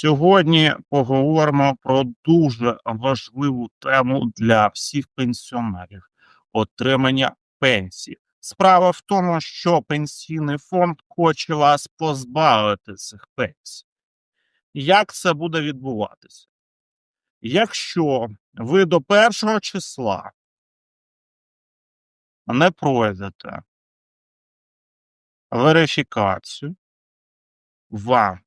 Сьогодні поговоримо про дуже важливу тему для всіх пенсіонерів отримання пенсії. Справа в тому, що пенсійний фонд хоче вас позбавити цих пенсій. Як це буде відбуватися? Якщо ви до першого числа не пройдете верифікацію, вам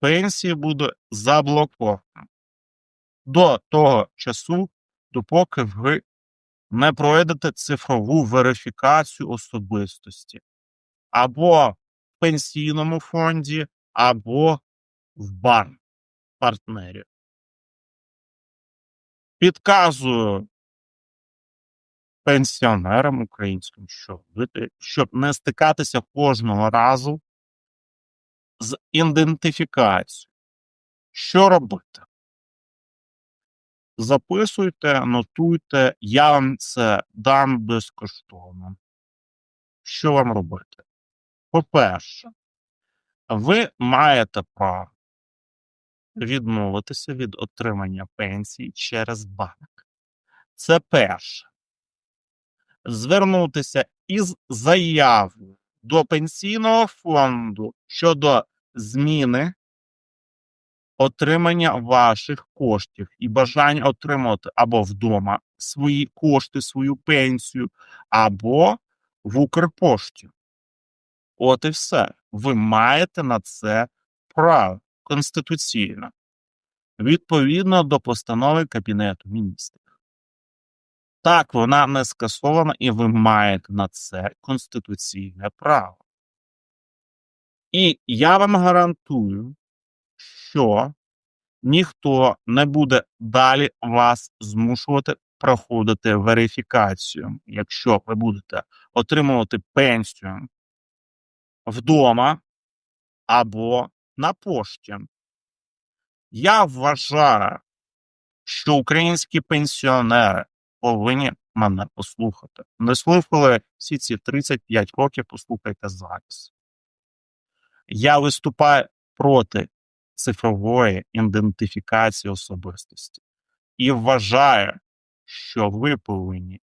пенсії буде заблоковано до того часу, допоки ви не пройдете цифрову верифікацію особистості або в пенсійному фонді, або в банк партнерів. Підказую пенсіонерам українським, що щоб не стикатися кожного разу з ідентифікацією. Що робити? Записуйте, нотуйте, я вам це дам безкоштовно. Що вам робити? По-перше, ви маєте право відмовитися від отримання пенсії через банк. Це перше. Звернутися із заявою до пенсійного фонду щодо зміни отримання ваших коштів і бажання отримати або вдома свої кошти, свою пенсію, або в Укрпошті. От і все. Ви маєте на це право конституційно, відповідно до постанови Кабінету міністрів. Так, вона не скасована, і ви маєте на це конституційне право. І я вам гарантую, що ніхто не буде далі вас змушувати проходити верифікацію, якщо ви будете отримувати пенсію вдома або на пошті. Я вважаю, що українські пенсіонери повинні мене послухати. Не слухали всі ці 35 років, послухайте зараз. Я виступаю проти цифрової ідентифікації особистості і вважаю, що ви повинні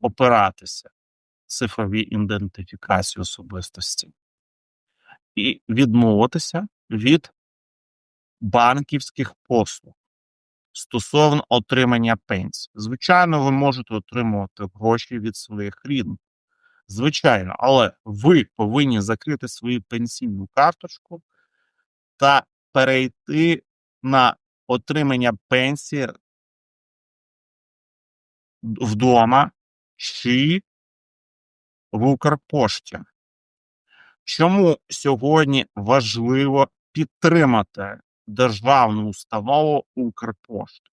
опиратися цифровій ідентифікації особистості і відмовитися від банківських послуг стосовно отримання пенсії. Звичайно, ви можете отримувати гроші від своїх рідних. Звичайно, але ви повинні закрити свою пенсійну карточку та перейти на отримання пенсії вдома чи в Укрпошті. Чому сьогодні важливо підтримати державну установу Укрпошту?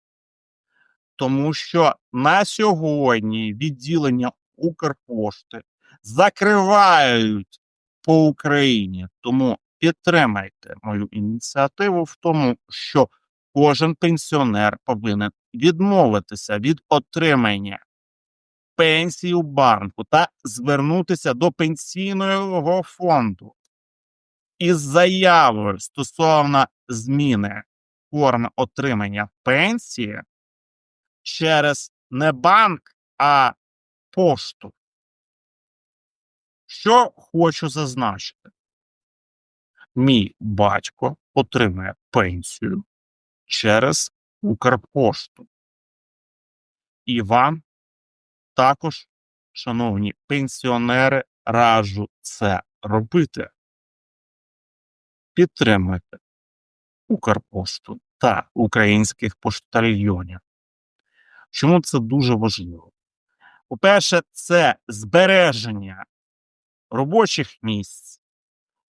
Тому що на сьогодні відділення Укрпошти закривають по Україні. Тому підтримайте мою ініціативу в тому, що кожен пенсіонер повинен відмовитися від отримання пенсії у банку та звернутися до пенсійного фонду із заявою стосовно зміни форми отримання пенсії через не банк, а пошту. Що хочу зазначити? Мій батько отримує пенсію через Укрпошту. І вам також, шановні пенсіонери, раджу це робити. Підтримуйте Укрпошту та українських поштальйонів. Чому це дуже важливо? По-перше, це збереження робочих місць.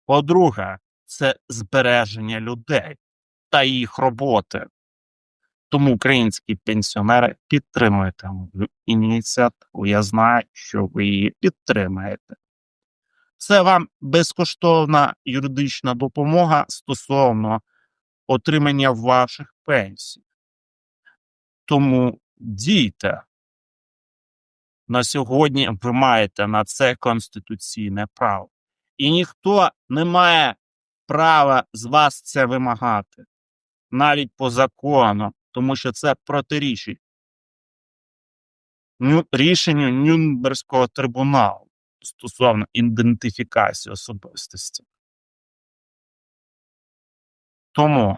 По-друге, це збереження людей та їх роботи. Тому українські пенсіонери підтримуєте мою ініціативу. Я знаю, що ви її підтримаєте. Це вам безкоштовна юридична допомога стосовно отримання ваших пенсій. Тому дійте. На сьогодні ви маєте на це конституційне право. І ніхто не має права з вас це вимагати, навіть по закону, тому що це протирічить рішенню Нюрнберзького трибуналу стосовно ідентифікації особистості. Тому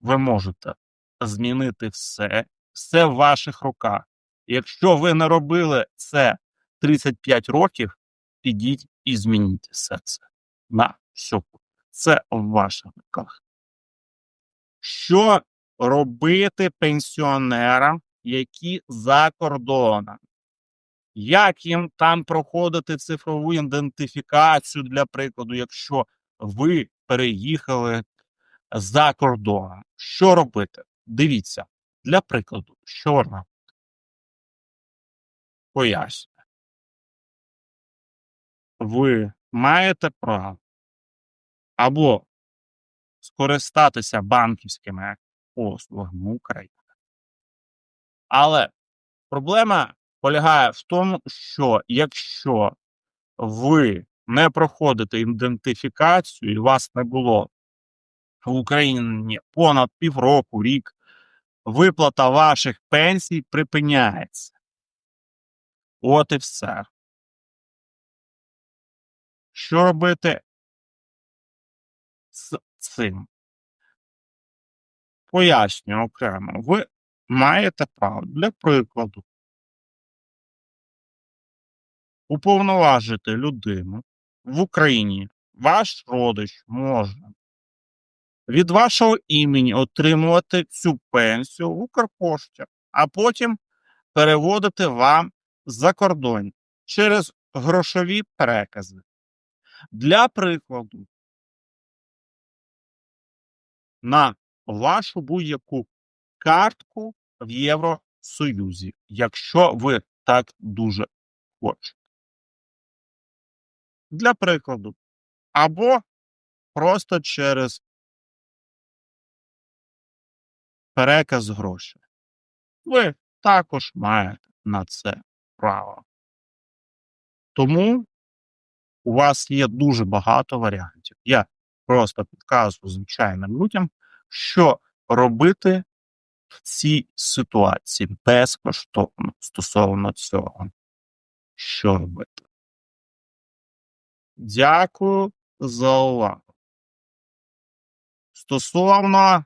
ви можете змінити все, все в ваших руках. Якщо ви не робили це 35 років, підіть і змініть все це на сьогодні. Це в ваших руках. Що робити пенсіонерам, які за кордоном? Як їм там проходити цифрову ідентифікацію, для прикладу, якщо ви переїхали за кордоном? Що робити? Дивіться, для прикладу, що робити? Поясню. Ви маєте право або скористатися банківськими послугами України. Але проблема полягає в тому, що якщо ви не проходите ідентифікацію і вас не було в Україні понад півроку, рік, виплата ваших пенсій припиняється. От і все. Що робити з цим? Пояснюю окремо. Ви маєте право, для прикладу, уповноважити людину в Україні. Ваш родич може від вашого імені отримувати цю пенсію в Укрпошті, а потім переводити вам за кордон через грошові перекази. Для прикладу, на вашу будь-яку картку в Євросоюзі, якщо ви так дуже хочете. Для прикладу, або просто через переказ грошей. Ви також маєте на це право. Тому у вас є дуже багато варіантів. Я просто підказую звичайним людям, що робити в цій ситуації безкоштовно стосовно цього. Що робити? Дякую за увагу. Стосовно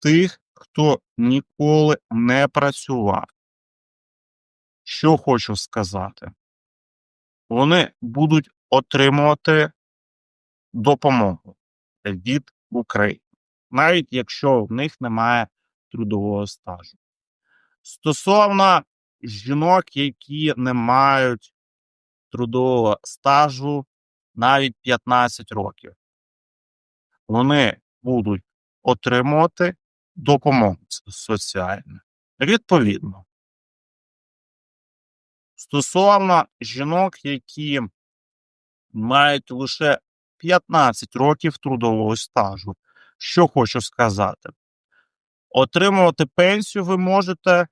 тих, хто ніколи не працював. Що хочу сказати? Вони будуть отримувати допомогу від України, навіть якщо в них немає трудового стажу. Стосовно жінок, які не мають трудового стажу навіть 15 років, вони будуть отримувати допомогу соціальну. Відповідно. Стосовно жінок, які мають лише 15 років трудового стажу, що хочу сказати, отримувати пенсію ви можете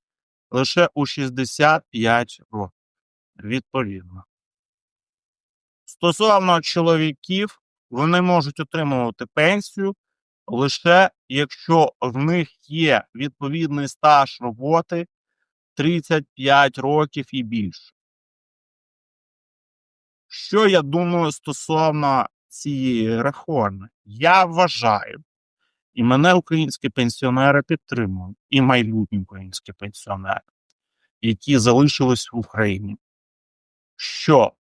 лише у 65 років. Відповідно. Стосовно чоловіків, вони можуть отримувати пенсію лише якщо в них є відповідний стаж роботи 35 років і більше. Що я думаю стосовно цієї реформи? Я вважаю, і мене українські пенсіонери підтримують, і майбутні українські пенсіонери, які залишились в Україні, що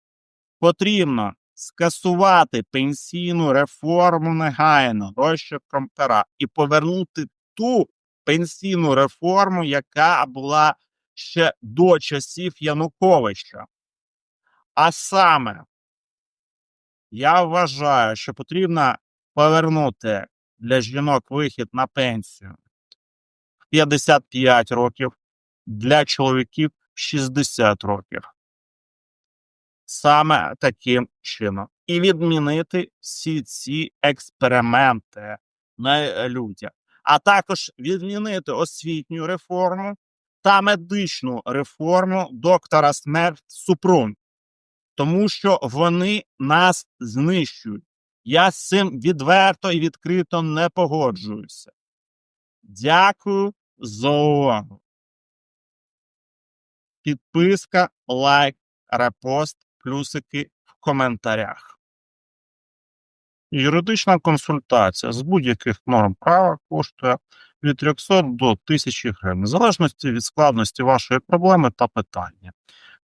потрібно скасувати пенсійну реформу негайно розчерком пера і повернути ту пенсійну реформу, яка була ще до часів Януковича. А саме, я вважаю, що потрібно повернути для жінок вихід на пенсію в 55 років, для чоловіків 60 років. Саме таким чином. І відмінити всі ці експерименти на людях, а також відмінити освітню реформу та медичну реформу доктора Смерть Супрун. тому що вони нас знищують. Я з цим відверто і відкрито не погоджуюся. Дякую за увагу. Підписка, лайк, репост, плюсики в коментарях. Юридична консультація з будь-яких норм права коштує від 300 до 1000 гривень, в залежності від складності вашої проблеми та питання.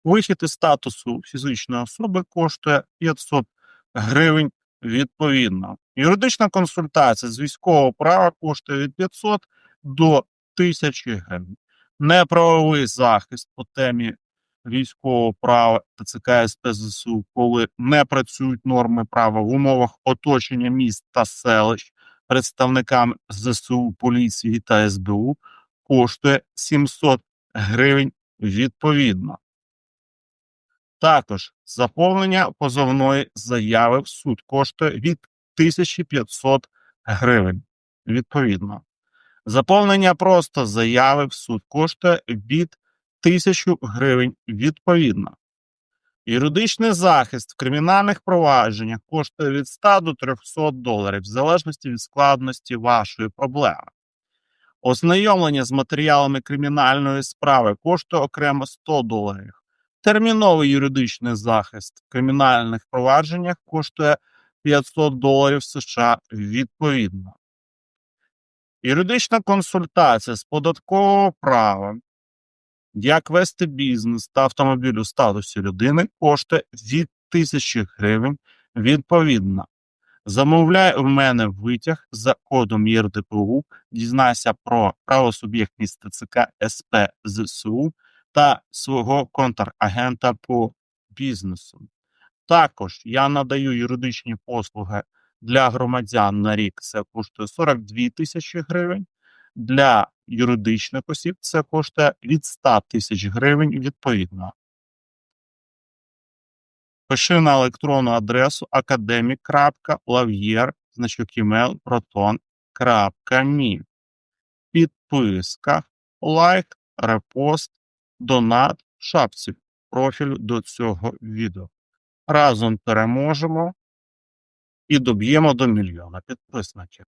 Вихід із статусу фізичної особи коштує 500 гривень відповідно. Юридична консультація з військового права коштує від 500 до 1000 гривень. Неправовий захист по темі військового права ТЦК СП ЗСУ, коли не працюють норми права в умовах оточення міст та селищ представниками ЗСУ, поліції та СБУ, коштує 700 гривень відповідно. Також заповнення позовної заяви в суд коштує від 1500 гривень відповідно. Заповнення просто заяви в суд коштує від 1000 гривень відповідно. Юридичний захист в кримінальних провадженнях коштує від 100 до 300 доларів, в залежності від складності вашої проблеми. Ознайомлення з матеріалами кримінальної справи коштує окремо 100 доларів. Терміновий юридичний захист в кримінальних провадженнях коштує 500 доларів США відповідно. Юридична консультація з податкового права, як вести бізнес та автомобіль у статусі людини коштує від 1000 гривень відповідно. Замовляй у мене витяг за кодом ЄРДПУ, дізнайся про правосуб'єктність ТЦК СП ЗСУ та свого контрагента по бізнесу. Також я надаю юридичні послуги для громадян на рік це коштує 42 тисячі гривень. Для юридичних осіб це коштує від 100 тисяч гривень відповідно. Пиши на електронну адресу academic.lavier, значок Підписка, лайк, репост, донат шапці профілю до цього відео. Разом переможемо і доб'ємо до мільйона підписників.